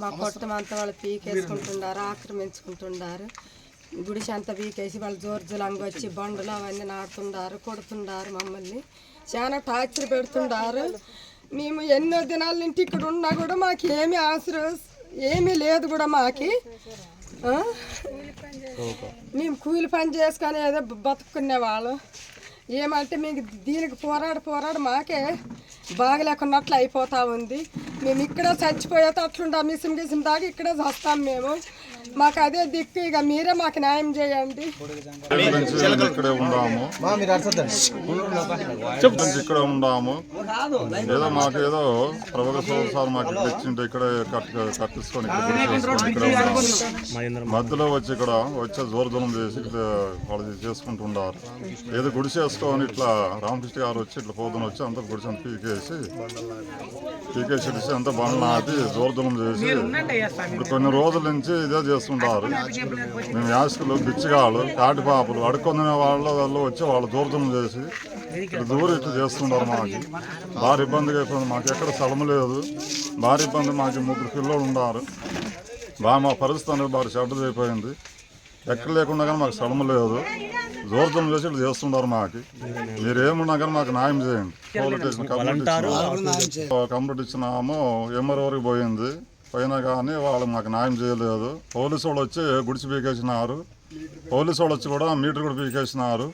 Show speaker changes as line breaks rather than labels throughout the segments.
మా కొట్టం అంతా వాళ్ళు పీకేసుకుంటున్నారు ఆక్రమించుకుంటున్నారు. గుడిసి అంతా పీకేసి వాళ్ళు జోర్జులంగా వచ్చి బండులు అవన్నీ నాటుతుండారు కొడుతుండారు మమ్మల్ని. చాలా టార్చర్ పెడుతుండారు మేము ఎన్నో దినాల నుంచి ఇక్కడ ఉన్నా కూడా మాకు ఏమీ అవసరం ఏమీ లేదు కూడా మాకి? మేము కూలి పని చేసుకొని ఏదో బతుకునే వాళ్ళం. ఏమంటే మీకు దీనికి పోరాడు పోరాడు మాకే బాగలేకున్నట్లు అయిపోతూ ఉంది. మేము ఇక్కడ చచ్చిపోయేది అట్లుండా మిసం దాకా ఇక్కడే చస్తాం మేము. మాకు అదే దిక్కు ఇక మీరే మాకు న్యాయం చేయండి.
ఇక్కడే ఉన్నాము నుంచి ఇక్కడే ఉన్నాము ఏదో మాకు ఏదో ప్రభుత్వ సార్ మాకు ఇచ్చింటే ఇక్కడే కట్ కట్టించుకొని ఇక్కడ మధ్యలో వచ్చి ఇక్కడ వచ్చే జోరుదూరం చేసి ఇక్కడ వాళ్ళు చేసుకుంటున్నారు. ఏదో గుడి చేసుకొని ఇట్లా రామకృష్ణ గారు వచ్చి ఇట్లా పోతున్న వచ్చి అంతా గుడిసి అంతా పీకేసి పీకేసి అంతా బండ్లు నాటి జోరుదూరం చేసి ఇప్పుడు కొన్ని రోజుల నుంచి ఇదే చేస్తుంటారు. మేము యాసకులు బిచ్చగాళ్ళు కాటిపాపలు అడుక్కొందిన వాళ్ళ వాళ్ళు వచ్చి వాళ్ళు దూరదూరం చేసి దూరం ఇట్లా చేస్తున్నారు మాకు. భారీ ఇబ్బందిగా అయిపోయింది. మాకు ఎక్కడ స్థలం లేదు. భారీ ఇబ్బంది. మాకు ముగ్గురు పిల్లలు ఉన్నారు. బాగా మా పరిస్థితి అనేది బాగా చెడ్డది అయిపోయింది. ఎక్కడ లేకుండా కానీ మాకు స్థలం లేదు. దూరదూరం చేసి ఇట్లా చేస్తున్నారు మాకు. మీరు ఏమున్నా కానీ మాకు న్యాయం చేయండి. పోలీస్ స్టేషన్ కంప్లైంట్ ఇచ్చినాము ఎంఆర్ వరకు పోయింది. పోయినా కానీ వాళ్ళు మాకు న్యాయం చేయలేదు. పోలీసు వాళ్ళు వచ్చి గుడిసి పీకేసినారు. పోలీసు వాళ్ళు వచ్చి కూడా మీటర్ కూడా పీకేసినారు.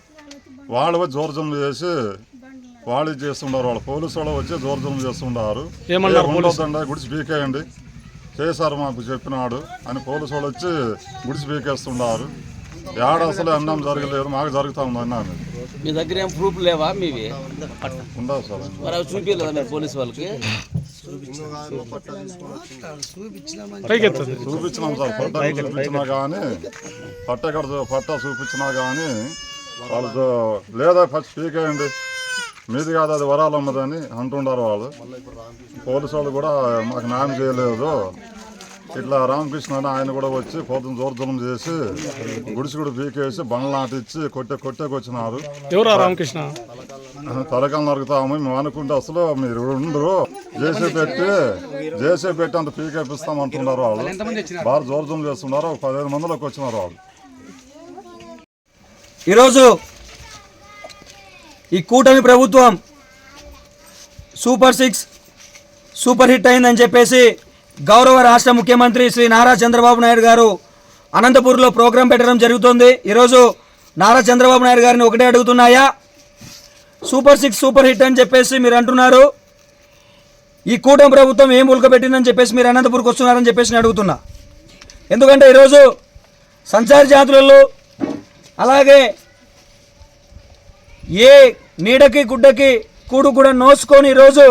వాళ్ళు వచ్చి జోర్జం చేసి వాళ్ళు చేస్తున్నారు వాళ్ళు పోలీసు వాళ్ళు వచ్చి జోర్జం చేస్తున్నారు ఉండొద్దండి గుడిసి పీకేయండి. చేశారు మాకు చెప్పినాడు అని పోలీసు వాళ్ళు వచ్చి గుడిసి పీకేస్తున్నారు ఏడ అసలు అన్నం జరగలేదు. మాకు జరుగుతా ఉంది అన్నాను
మీ దగ్గర ఏం ప్రూఫ్ లేవా మీవి?
ఉండదు సార్?
మరి అవి చూపించలేదా మీరు పోలీసు వాళ్ళకి?
చూపించినాం సార్ పట్టా చూపించినా కానీ పట్ట ఎక్కడ పట్టా చూపించినా కానీ వాళ్ళు లేదా ఫస్ట్ పీకేయండి మీది కాదు అది వరాలు ఉన్నదని అంటుండారు వాళ్ళు. పోలీసు వాళ్ళు కూడా మాకు న్యాయం చేయలేదు. ఇట్లా రామకృష్ణ అని ఆయన కూడా వచ్చి పొద్దున జోర్జనం చేసి గుడిసి కూడా పీకేసి బండ్లు నాటిచ్చి కొట్టే కొట్టేకి వచ్చినారు
ఎవరా రామకృష్ణ?
తలకాలు నరుగుతాము మేము అనుకుంటే అసలు మీరు ఉండరు. జేసీ పెట్టి జేసీ పెట్టి అంత పీకేపిస్తాం అంటున్నారు వాళ్ళు. బాగా జోర్జం చేస్తున్నారు. ఒక పదిహేను మందిలోకి వచ్చినారు వాళ్ళు.
ఈరోజు ఈ కూటమి ప్రభుత్వం సూపర్ సిక్స్ సూపర్ హిట్ అయిందని చెప్పేసి గౌరవ రాష్ట్ర ముఖ్యమంత్రి శ్రీ నారా చంద్రబాబు నాయుడు గారు అనంతపూర్లో ప్రోగ్రాం పెట్టడం జరుగుతుంది. ఈరోజు నారా చంద్రబాబు నాయుడు గారిని ఒకటే అడుగుతున్నాయా? సూపర్ సిక్స్ సూపర్ హిట్ అని చెప్పేసి మీరు అంటున్నారు. ఈ కూటమి ప్రభుత్వం ఏం ఉల్కబెట్టిందని చెప్పేసి మీరు అనంతపూర్కి వస్తున్నారని చెప్పేసి నేను అడుగుతున్నా. ఎందుకంటే ఈరోజు సంచార జాతులలో అలాగే ఏ నీడకి గుడ్డకి కూడు కూడా నోసుకొని ఈరోజు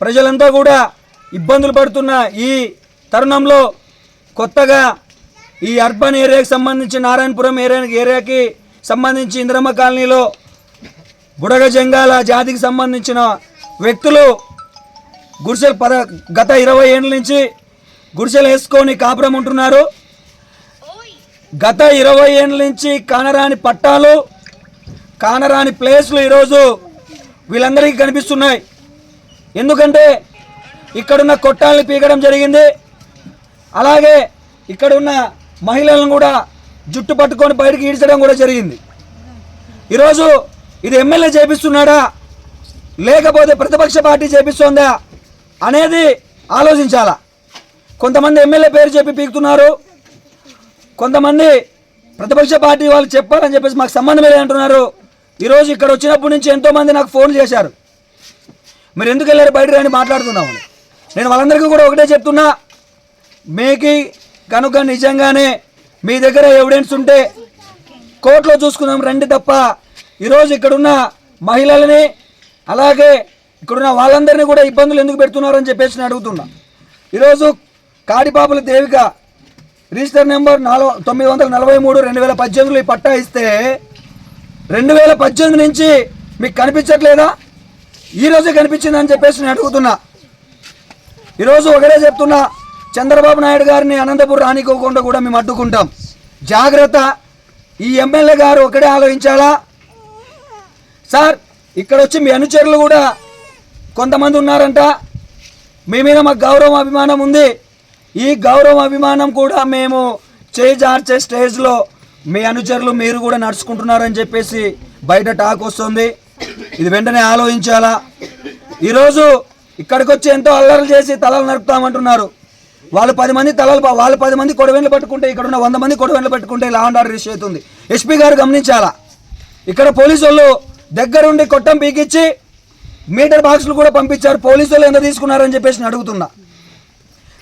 ప్రజలంతా కూడా ఇబ్బందులు పడుతున్న ఈ తరుణంలో కొత్తగా ఈ అర్బన్ ఏరియాకి సంబంధించి నారాయణపురం ఏరియా ఏరియాకి సంబంధించి ఇంద్రమ్మ కాలనీలో బుడగ జంగాల జాతికి సంబంధించిన వ్యక్తులు గుడిసెలు పద గత ఇరవై ఏళ్ళ నుంచి గుడిసెలు వేసుకొని కాపురం ఉంటున్నారు. గత ఇరవై ఏళ్ళ నుంచి కానరాని పట్టాలు కానరాని ప్లేస్లు ఈరోజు వీళ్ళందరికీ కనిపిస్తున్నాయి. ఎందుకంటే ఇక్కడున్న కొట్టాలని పీకడం జరిగింది. అలాగే ఇక్కడున్న మహిళలను కూడా జుట్టు పట్టుకొని బయటికి ఈడ్చడం కూడా జరిగింది. ఈరోజు ఇది ఎమ్మెల్యే చేపిస్తున్నాడా? లేకపోతే ప్రతిపక్ష పార్టీ చేపిస్తోందా? అనేది ఆలోచించాలా? కొంతమంది ఎమ్మెల్యే పేరు చెప్పి పీకుతున్నారు. కొంతమంది ప్రతిపక్ష పార్టీ వాళ్ళు చెప్పాలని చెప్పేసి మాకు సంబంధం లేదు అంటున్నారు. ఈరోజు ఇక్కడ వచ్చినప్పటి నుంచి ఎంతోమంది నాకు ఫోన్ చేశారు. మీరు ఎందుకు వెళ్ళారు? బయట రండి మాట్లాడుతున్నాము నేను వాళ్ళందరికీ కూడా ఒకటే చెప్తున్నా. మీకు కనుక నిజంగానే మీ దగ్గర ఎవిడెన్స్ ఉంటే కోర్టులో చూసుకుందాం రండి తప్ప. ఈరోజు ఇక్కడున్న మహిళలని అలాగే ఇక్కడున్న వాళ్ళందరినీ కూడా ఇబ్బందులు ఎందుకు పెడుతున్నారని చెప్పేసి నేను అడుగుతున్నా. ఈరోజు కాడిపాపుల దేవిక రిజిస్టర్ నెంబర్ నాలుగు తొమ్మిది వందల నలభై మూడు రెండు వేల పద్దెనిమిదిలో ఈ పట్టా ఇస్తే రెండు వేల పద్దెనిమిది నుంచి మీకు కనిపించట్లేదా? ఈ రోజే కనిపించిందని చెప్పేసి నేను అడుగుతున్నా. ఈరోజు ఒకటే చెప్తున్నా చంద్రబాబు నాయుడు గారిని అనంతపురం రానికోకుండా కూడా మేము అడ్డుకుంటాం. జాగ్రత్త ఈ ఎమ్మెల్యే గారు ఒకటే ఆలోచించాలా? సార్ ఇక్కడ వచ్చి మీ అనుచరులు కూడా కొంతమంది ఉన్నారంట మీ మీద మాకు గౌరవం అభిమానం ఉంది. ఈ గౌరవ అభిమానం కూడా మేము చేజార్చే స్టేజ్లో మీ అనుచరులు మీరు కూడా నడుచుకుంటున్నారని చెప్పేసి బయట టాక్ వస్తుంది. ఇది వెంటనే ఆలోచించాలా? ఈరోజు ఇక్కడికి వచ్చి ఎంతో అల్లర్లు చేసి తలలు నరుపుతామంటున్నారు వాళ్ళు పది మంది తలలు వాళ్ళు పది మంది కొడవెండ్లు పట్టుకుంటే ఇక్కడ ఉన్న వంద మంది కొడవెండ్లు పట్టుకుంటే లా అండ్ ఆర్డర్ ఇష్యూ అవుతుంది. ఎస్పీ గారు గమనించాలా? ఇక్కడ పోలీసు వాళ్ళు దగ్గరుండి కొట్టం పీకిచ్చి మీటర్ బాక్సులు కూడా పంపించారు పోలీసులు ఎంత తీసుకున్నారని చెప్పేసి నేను అడుగుతున్నా.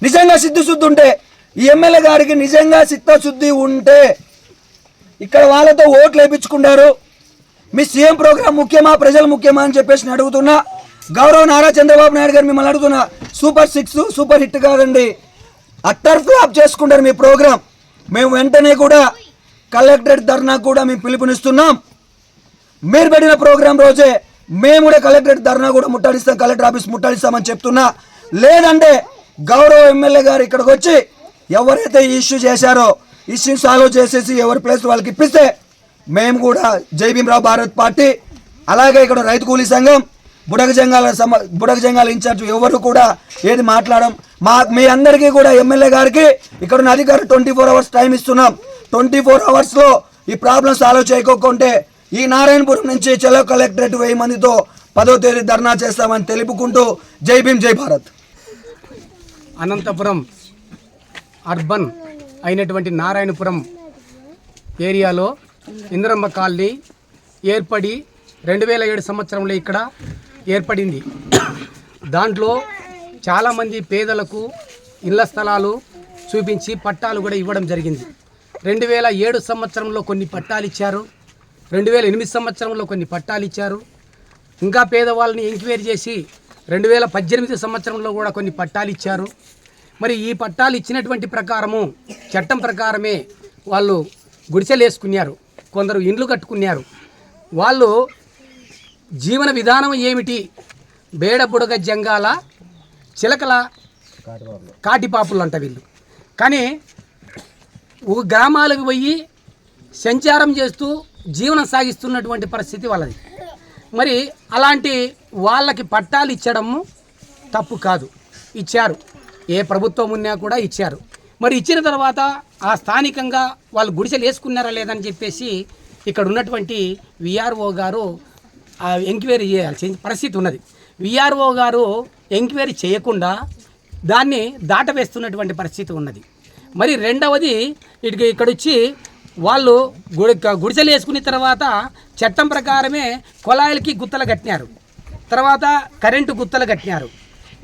నిజంగా సిద్ధిశుద్ధి ఉంటే ఈ ఎమ్మెల్యే గారికి నిజంగా చిత్తశుద్ధి ఉంటే ఇక్కడ వాళ్ళతో ఓట్లు వేయించుకున్నారు మీ సీఎం ప్రోగ్రామ్ ముఖ్యమా ప్రజలు ముఖ్యమా అని చెప్పేసి నేను అడుగుతున్నా. గౌరవ నారా చంద్రబాబు నాయుడు గారు మిమ్మల్ని అడుగుతున్నా సూపర్ సిక్స్ సూపర్ హిట్ కాదండి. అట్టర్ ఫ్లాప్ చేసుకుంటారు మీ ప్రోగ్రాం. మేము వెంటనే కూడా కలెక్టరేట్ ధర్నా కూడా మేము పిలుపునిస్తున్నాం. మీరు పెట్టిన ప్రోగ్రాం రోజే మేము కూడా కలెక్టరేట్ ధర్నా కూడా ముట్టడిస్తాం కలెక్టర్ ఆఫీస్ ముట్టడిస్తామని చెప్తున్నా. లేదంటే గౌరవ ఎమ్మెల్యే గారు ఇక్కడికి వచ్చి ఎవరైతే ఇష్యూ చేశారో ఇష్యూ సాల్వ్ చేసేసి ఎవరి ప్లేస్ వాళ్ళకి ఇప్పిస్తే మేము కూడా జైభీమరావు భారత్ పార్టీ అలాగే ఇక్కడ రైతు కూలీ సంఘం బుడగ జంగాల సమ బుడగ జంగాల ఇన్ఛార్జ్ ఎవరు కూడా ఏది మాట్లాడడం మా మీ అందరికీ కూడా ఎమ్మెల్యే గారికి ఇక్కడ ఉన్న అధికారి ట్వంటీ ఫోర్ అవర్స్ టైం ఇస్తున్నాం. ట్వంటీ ఫోర్ అవర్స్లో ఈ ప్రాబ్లమ్ సాల్వ్ చేయకోకుంటే ఈ నారాయణపురం నుంచి చెలో కలెక్టరేట్ వెయ్యి మందితో పదో తేదీ ధర్నా చేస్తామని తెలుపుకుంటూ జై భీమ్ జై భారత్.
అనంతపురం అర్బన్ అయినటువంటి నారాయణపురం ఏరియాలో ఇంద్రమ్మ కాలనీ ఏర్పడి రెండు వేల ఏడు సంవత్సరంలో ఇక్కడ ఏర్పడింది. దాంట్లో చాలామంది పేదలకు ఇళ్ళ స్థలాలు చూపించి పట్టాలు కూడా ఇవ్వడం జరిగింది. రెండు వేల ఏడు సంవత్సరంలో కొన్ని పట్టాలు ఇచ్చారు. రెండు వేల ఎనిమిది సంవత్సరంలో కొన్ని పట్టాలు ఇచ్చారు. ఇంకా పేదవాళ్ళని ఎంక్వైరీ చేసి రెండు వేల పద్దెనిమిది సంవత్సరంలో కూడా కొన్ని పట్టాలు ఇచ్చారు. మరి ఈ పట్టాలు ఇచ్చినటువంటి ప్రకారము చట్టం ప్రకారమే వాళ్ళు గుడిసెలు వేసుకున్నారు కొందరు ఇండ్లు కట్టుకున్నారు. వాళ్ళు జీవన విధానం ఏమిటి? బేడబుడగ జంగాల చిలకల కాటిపాపులు అంట వీళ్ళు. కానీ ఒక గ్రామాలకు పోయి సంచారం చేస్తూ జీవనం సాగిస్తున్నటువంటి పరిస్థితి వాళ్ళది. మరి అలాంటి వాళ్ళకి పట్టాలు ఇచ్చడము తప్పు కాదు. ఇచ్చారు. ఏ ప్రభుత్వం ఉన్నా కూడా ఇచ్చారు. మరి ఇచ్చిన తర్వాత ఆ స్థానికంగా వాళ్ళు గుడిసెలు వేసుకున్నారా లేదని చెప్పేసి ఇక్కడ ఉన్నటువంటి విఆర్ఓ గారు ఎంక్వైరీ చేయాల్సిన పరిస్థితి ఉన్నది. విఆర్ఓ గారు ఎంక్వైరీ చేయకుండా దాన్ని దాటవేస్తున్నటువంటి పరిస్థితి ఉన్నది. మరి రెండవది ఇటుక ఇక్కడ వచ్చి వాళ్ళు గుడి గుడిసెలు వేసుకున్న తర్వాత చట్టం ప్రకారమే కుళాయిలకి గుత్తలు కట్టినారు. తర్వాత కరెంటు గుత్తలు కట్టినారు.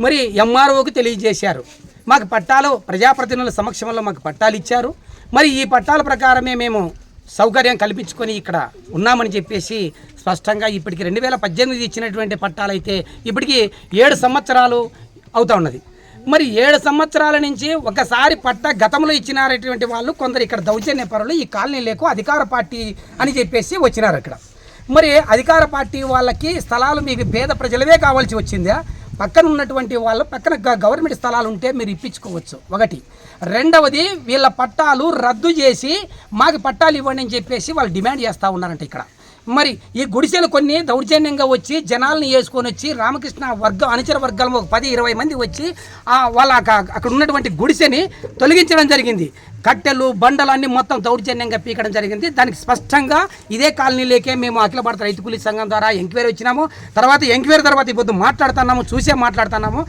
మరి ఎంఆర్ఓకి తెలియజేశారు. మాకు పట్టాలు ప్రజాప్రతినిధుల సమక్షంలో మాకు పట్టాలు ఇచ్చారు. మరి ఈ పట్టాల ప్రకారమే మేము సౌకర్యం కల్పించుకొని ఇక్కడ ఉన్నామని చెప్పేసి స్పష్టంగా ఇప్పటికి రెండు వేల పద్దెనిమిది ఇచ్చినటువంటి పట్టాలైతే ఇప్పటికి ఏడు సంవత్సరాలు అవుతా ఉన్నది. మరి ఏడు సంవత్సరాల నుంచి ఒకసారి పట్ట గతంలో ఇచ్చినటువంటి వాళ్ళు కొందరు ఇక్కడ దౌర్జన్య పరులు ఈ కాలనీలకు అధికార పార్టీ అని చెప్పేసి వచ్చినారు ఇక్కడ. మరి అధికార పార్టీ వాళ్ళకి స్థలాలు మీకు పేద ప్రజలవే కావాల్సి వచ్చిందా? పక్కన ఉన్నటువంటి వాళ్ళు పక్కన గవర్నమెంట్ స్థలాలు ఉంటే మీరు ఇప్పించుకోవచ్చు. ఒకటి. రెండవది వీళ్ళ పట్టాలు రద్దు చేసి మాకు పట్టాలు ఇవ్వండి అని చెప్పేసి వాళ్ళు డిమాండ్ చేస్తూ ఉన్నారంట ఇక్కడ. మరి ఈ గుడిసెలు కొన్ని దౌర్జన్యంగా వచ్చి జనాల్ని వేసుకొని వచ్చి రామకృష్ణ వర్గం అనుచర వర్గాలు ఒక పది ఇరవై మంది వచ్చి వాళ్ళ అక్కడ ఉన్నటువంటి గుడిసెని తొలగించడం జరిగింది. కట్టెలు బండలు మొత్తం దౌర్జన్యంగా పీకడం జరిగింది. దానికి స్పష్టంగా ఇదే కాలనీలోకే మేము అఖిల భారత రైతు కూలీ సంఘం ద్వారా ఎంక్వైరీ వచ్చినాము. తర్వాత ఎంక్వైరీ తర్వాత ఇప్పుడు మాట్లాడుతున్నాము చూసే మాట్లాడుతున్నాము.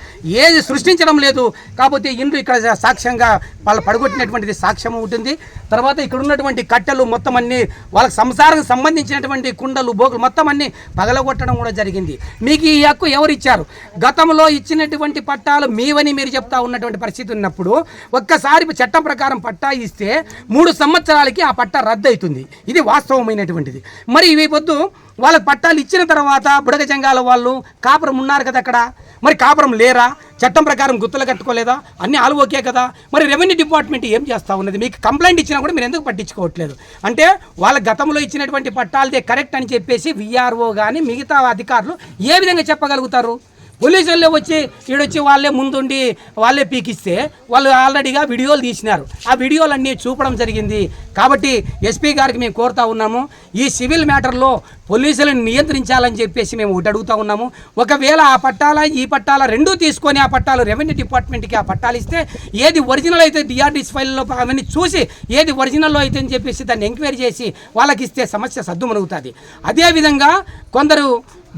ఏది సృష్టించడం లేదు. కాకపోతే ఇండ్లు ఇక్కడ సాక్ష్యంగా వాళ్ళు పడగొట్టినటువంటిది సాక్ష్యం ఉంటుంది. తర్వాత ఇక్కడ ఉన్నటువంటి కట్టెలు మొత్తం అన్ని వాళ్ళకి సంసారం సంబంధించినటువంటి కుండలు బోగులు మొత్తం అన్ని పగలగొట్టడం కూడా జరిగింది. మీకు ఈ హక్కు ఎవరు ఇచ్చారు? గతంలో ఇచ్చినటువంటి పట్టాలు మీవని మీరు చెప్తా ఉన్నటువంటి పరిస్థితి ఉన్నప్పుడు ఒక్కసారి చట్టం ప్రకారం పట్ట పట్టా ఇస్తే మూడు సంవత్సరాలకి ఆ పట్టా రద్దు అవుతుంది ఇది వాస్తవమైనటువంటిది. మరి ఇవి పొద్దు వాళ్ళకి పట్టాలు ఇచ్చిన తర్వాత బుడగ జంగాల వాళ్ళు కాపురం ఉన్నారు కదా అక్కడ? మరి కాపురం లేరా? చట్టం ప్రకారం గుర్తులు కట్టుకోలేదా? అన్ని ఆలు ఓకే కదా? మరి రెవెన్యూ డిపార్ట్మెంట్ ఏం చేస్తూ ఉన్నది? మీకు కంప్లైంట్ ఇచ్చినా కూడా మీరు ఎందుకు పట్టించుకోవట్లేదు? అంటే వాళ్ళ గతంలో ఇచ్చినటువంటి పట్టాలదే కరెక్ట్ అని చెప్పేసి విఆర్ఓ కానీ మిగతా అధికారులు ఏ విధంగా చెప్పగలుగుతారు? పోలీసులు వచ్చి ఈడొచ్చి వాళ్ళే ముందుండి వాళ్ళే పీకిస్తే వాళ్ళు ఆల్రెడీగా వీడియోలు తీసినారు. ఆ వీడియోలన్నీ చూపడం జరిగింది. కాబట్టి ఎస్పీ గారికి మేము కోరుతా ఉన్నాము. ఈ సివిల్ మ్యాటర్లో పోలీసులను నియంత్రించాలని చెప్పేసి మేము ఒకటి అడుగుతా ఉన్నాము. ఒకవేళ ఆ పట్టాల ఈ పట్టాల రెండూ తీసుకొని ఆ పట్టాలు రెవెన్యూ డిపార్ట్మెంట్కి ఆ పట్టాలు ఇస్తే ఏది ఒరిజినల్ అయితే డిఆర్డీస్ ఫైల్లో అవన్నీ చూసి ఏది ఒరిజినల్లో అయితే అని చెప్పేసి దాన్ని ఎంక్వైరీ చేసి వాళ్ళకి ఇస్తే సమస్య సద్దుమరుగుతుంది అదేవిధంగా కొందరు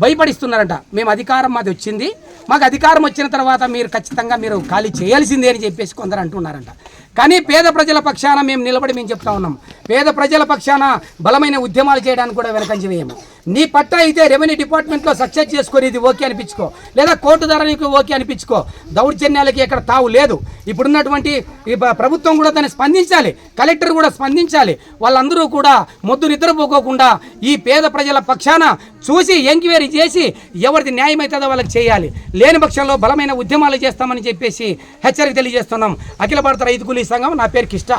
భయపడిస్తున్నారంట. మేము అధికారం మాది వచ్చింది. మాకు అధికారం వచ్చిన తర్వాత మీరు ఖచ్చితంగా మీరు ఖాళీ చేయాల్సిందే అని చెప్పేసి కొందరు అంటున్నారంట. కానీ పేద ప్రజల పక్షాన మేము నిలబడి మేము చెప్తా ఉన్నాం. పేద ప్రజల పక్షాన బలమైన ఉద్యమాలు చేయడానికి కూడా వెనకంజ వేయము. నీ పట్టా అయితే రెవెన్యూ డిపార్ట్మెంట్లో సక్సెస్ చేసుకొని ఇది ఓకే అనిపించుకో. లేదా కోర్టు ద్వారా నీకు ఓకే అనిపించుకో. దౌర్జన్యాలకి ఇక్కడ తావు లేదు. ఇప్పుడున్నటువంటి ఈ ప్రభుత్వం కూడా దాన్ని స్పందించాలి. కలెక్టర్ కూడా స్పందించాలి. వాళ్ళందరూ కూడా మొద్దు నిద్రపోకోకుండా ఈ పేద ప్రజల పక్షాన చూసి ఎంక్వైరీ చేసి ఎవరిది న్యాయం అవుతుందో వాళ్ళకి చేయాలి. లేని పక్షంలో బలమైన ఉద్యమాలు చేస్తామని చెప్పేసి హెచ్చరిక తెలియజేస్తున్నాం. అఖిల భారత రైతుకులు సంఘం నా పేరు కిష్ట